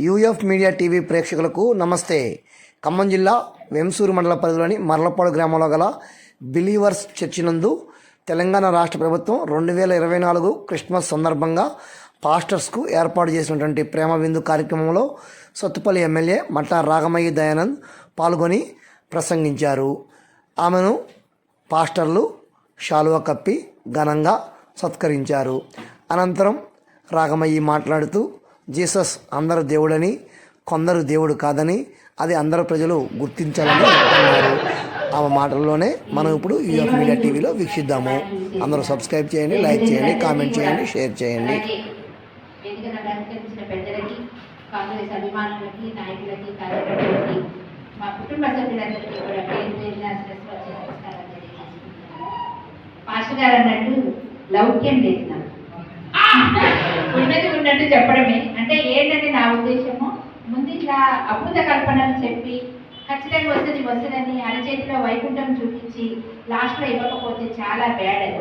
UF media TV ప్రేక్షకులకు నమస్తే. ఖమ్మం జిల్లా వెంసూరు మండల పరిధిలోని మర్లపాడు గ్రామంలో గల బిలీవర్స్ చర్చి నందు తెలంగాణ రాష్ట్ర ప్రభుత్వం రెండు వేల ఇరవై నాలుగు క్రిస్మస్ సందర్భంగా పాస్టర్స్కు ఏర్పాటు చేసినటువంటి ప్రేమ విందు కార్యక్రమంలో సత్తుపల్లి ఎమ్మెల్యే మట్టా రాగమయ్య దయానంద్ పాల్గొని ప్రసంగించారు. ఆమెను పాస్టర్లు శాలువ కప్పి ఘనంగా సత్కరించారు. అనంతరం రాగమయ్యి మాట్లాడుతూ జీసస్ అందరు దేవుడని కొందరు దేవుడు కాదని అది అందరు ప్రజలు గుర్తించాలని అన్నారు ఆమె మాటల్లోనే మనం ఇప్పుడు యూఎఫ్ మీడియా టీవీలో వీక్షిద్దాము. అందరూ సబ్స్క్రైబ్ చేయండి లైక్ చేయండి కామెంట్ చేయండి షేర్ చేయండి. కాంగ్రెస్ అభిమానులకి నాయకులకి కార్యకర్తలకి మా కుటుంబ సభ్యులందరికీ కూడా పేరు పేరున తెలియజేసుకుంటున్నాను పాస్టర్ గారు అన్నట్టు లౌక్యం లేదు నాకు. ఉన్నది ఉన్నట్టు చెప్పడమే. అంటే ఏంటంటే నా ఉద్దేశము? ముందు ఇట్లా అద్భుత కల్పనలు చెప్పి ఖచ్చితంగా వస్తుంది వస్తుందని అరచేతిలో వైకుంఠం చూపించి లాస్ట్లో ఇవ్వకపోతే చాలా బ్యాడ్ అది.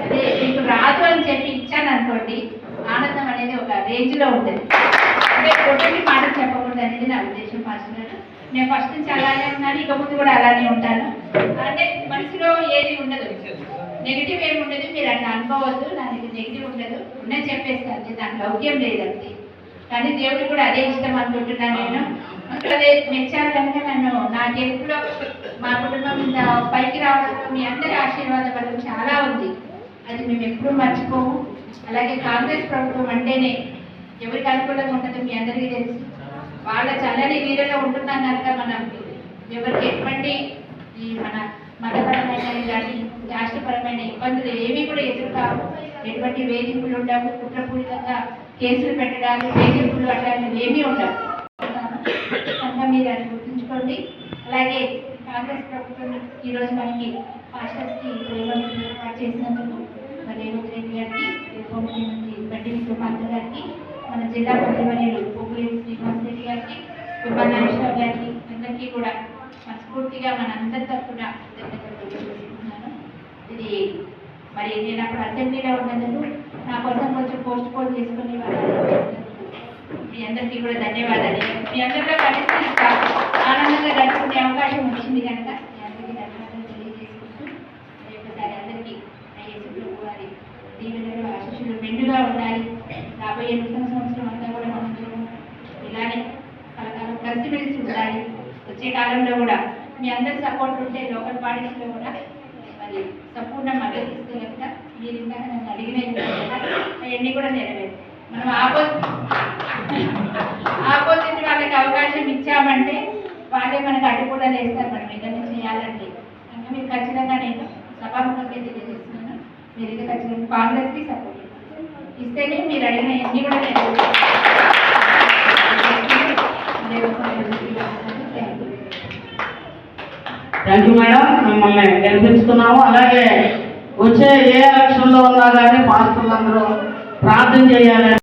అదే మీకు రాదు అని చెప్పి ఇచ్చాను అనుకోండి ఆనందం అనేది ఒక రేంజ్లో ఉంటుంది. అంటే కొట్టని మాట చెప్పకూడదు అనేది నా ఉద్దేశం ఫస్ట్ నేను ఫస్ట్ నుంచి అలానే ఉన్నాను ఇక ముందు కూడా అలానే ఉంటాను. అంటే మనసులో ఏది ఉండదు. నెగిటివ్ ఏమి ఉండదు మీరు అట్లా అనుకోవద్దు. దానికి నెగిటివ్ ఉండదు. ఉన్నది చెప్పేస్తాను దాని లౌక్యం లేదంతే కానీ దేవుడు కూడా అదే ఇష్టం అనుకుంటున్నాను నేను. అదే మెచ్చారు కనుక నన్ను నా గెలుపులో మా కుటుంబం పైకి రావడంలో మీ అందరి ఆశీర్వాద బలం చాలా ఉంది. అది మేము ఎప్పుడూ మర్చిపోము. అలాగే కాంగ్రెస్ ప్రభుత్వం అంటేనే ఎవరికి అనుకూలంగా ఉండదు మీ అందరికీ తెలుసు. వాళ్ళ చల్లని వీరలో ఉంటున్నాం కనుక మనం ఎవరికి ఎటువంటి ఈ మన మతపరమైన కానీ రాష్ట్రపరమైన ఇబ్బందులు ఏవి కూడా ఎదురుకావు. ఎటువంటి వేధింపులు ఉండవు. కుట్రపూరితంగా కేసులు పెట్టడాలు వేధింపులు అట్లాంటివి ఏమీ ఉండవు. కనుక మీరు అది గుర్తుంచుకోండి. అలాగే కాంగ్రెస్ ప్రభుత్వం ఈరోజు మనకి పాస్టర్స్కి ఏర్పాటు చేసినందుకు మరి రేవంత్ రెడ్డి గారికి ఉపముఖ్యమంత్రి బట్టి బండి గారికి మన జిల్లా మంత్రివర్యులు పొగులేటి శ్రీనివాస్ రెడ్డి గారికి నాగేశ్వర గారికి అందరికీ కూడా మనస్ఫూర్తిగా మనందరి తరఫున కృతజ్ఞతలు తెలియజేస్తున్నాను. ఇది మరి నేను అప్పుడు అసెంబ్లీలో ఉన్నందుకు నా కోసం కొంచెం పోస్ట్ పోన్ చేసుకుని మీ అందరికీ కూడా ధన్యవాదాలు. మీ అందరితో కలిసి ఆనందంగా గడుపుకునే అవకాశం వచ్చింది కనుక మీ అందరికీ ధన్యవాదాలు తెలియజేసుకుంటూ ఒకసారి అందరికీ అయ్యేసులు వారి దీవెనలు ఆశీస్సులు మెండుగా ఉండాలి. రాబోయే నూతన సంవత్సరం అంతా కూడా మనందరం ఇలానే కలకాలం కలిసిమెలిసి ఉండాలి. వచ్చే కాలంలో కూడా మీ అందరి సపోర్ట్ ఉంటే లోకల్ పార్టీస్లో కూడా సంపూర్ణ మద్దతు ఇస్తే కనుక మీరు ఇందాక నన్ను అడిగిన అవన్నీ కూడా నెరవేరు. మనం ఆపోజిట్ ఆపోజిట్ వాళ్ళకి అవకాశం ఇచ్చామంటే వాళ్ళే మనకు అడ్డు కూడా లేస్తారు. మనం ఏదైనా చేయాలంటే. కనుక మీరు ఖచ్చితంగా నేను సభాముఖంగా తెలియజేస్తున్నాను. మీరు ఇది ఖచ్చితంగా కాంగ్రెస్కి సపోర్ట్ ఇస్తేనే మీరు అడిగిన ఎన్ని కూడా నెరవేరు థ్యాంక్ యూ మేడం మిమ్మల్ని గెలిపించుకున్నాము. అలాగే వచ్చే ఏ ఎలక్షన్లో ఉన్నా కానీ పాస్టర్లందరూ ప్రార్థన చేయాలని